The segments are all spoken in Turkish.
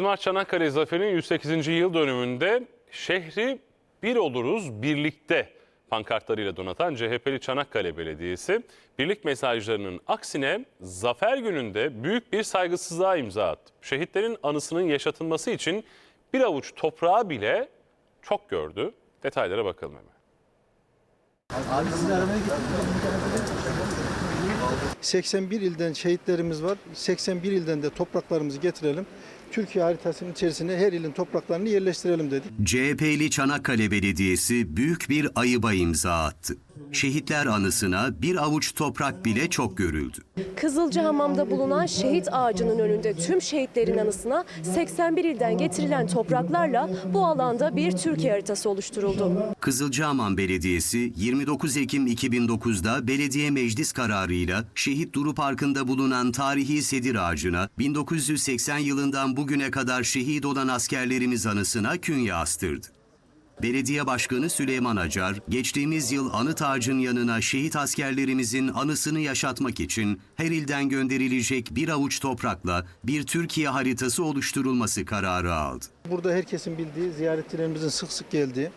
Mart Çanakkale Zaferi'nin 108. yıl dönümünde şehri bir oluruz birlikte pankartlarıyla donatan CHP'li Çanakkale Belediyesi birlik mesajlarının aksine zafer gününde büyük bir saygısızlığa imza attı. Şehitlerin anısının yaşatılması için bir avuç toprağı bile çok gördü. Detaylara bakalım hemen. 81 ilden şehitlerimiz var. 81 ilden de topraklarımızı getirelim. Türkiye haritasının içerisine her ilin topraklarını yerleştirelim dedik. CHP'li Çanakkale Belediyesi büyük bir ayıba imza attı. Şehitler anısına bir avuç toprak bile çok görüldü. Kızılcahamam'da bulunan şehit ağacının önünde tüm şehitlerin anısına 81 ilden getirilen topraklarla bu alanda bir Türkiye haritası oluşturuldu. Kızılcahamam Belediyesi 29 Ekim 2009'da belediye meclis kararıyla Şehit Duru Parkı'nda bulunan tarihi sedir ağacına 1980 yılından bugüne kadar şehit olan askerlerimiz anısına künye astırdı. Belediye Başkanı Süleyman Acar, geçtiğimiz yıl anıt ağacın yanına şehit askerlerimizin anısını yaşatmak için her ilden gönderilecek bir avuç toprakla bir Türkiye haritası oluşturulması kararı aldı. Burada herkesin bildiği, ziyaretçilerimizin sık sık geldiği,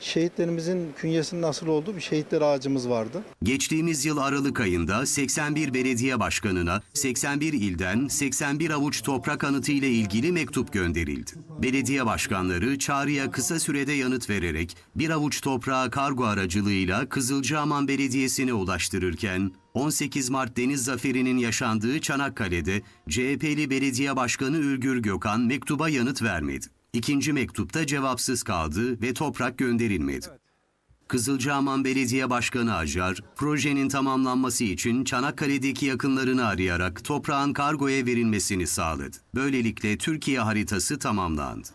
şehitlerimizin künyesinin asıl olduğu bir şehitler ağacımız vardı. Geçtiğimiz yıl Aralık ayında 81 belediye başkanına 81 ilden 81 avuç toprak anıtı ile ilgili mektup gönderildi. Belediye başkanları çağrıya kısa sürede yanıt vererek bir avuç toprağı kargo aracılığıyla Kızılcahamam Belediyesi'ne ulaştırırken 18 Mart Deniz Zaferi'nin yaşandığı Çanakkale'de CHP'li belediye başkanı Ülgür Gökhan mektuba yanıt vermedi. İkinci mektupta cevapsız kaldı ve toprak gönderilmedi. Kızılcahamam Belediye Başkanı Acar, projenin tamamlanması için Çanakkale'deki yakınlarını arayarak toprağın kargoya verilmesini sağladı. Böylelikle Türkiye haritası tamamlandı.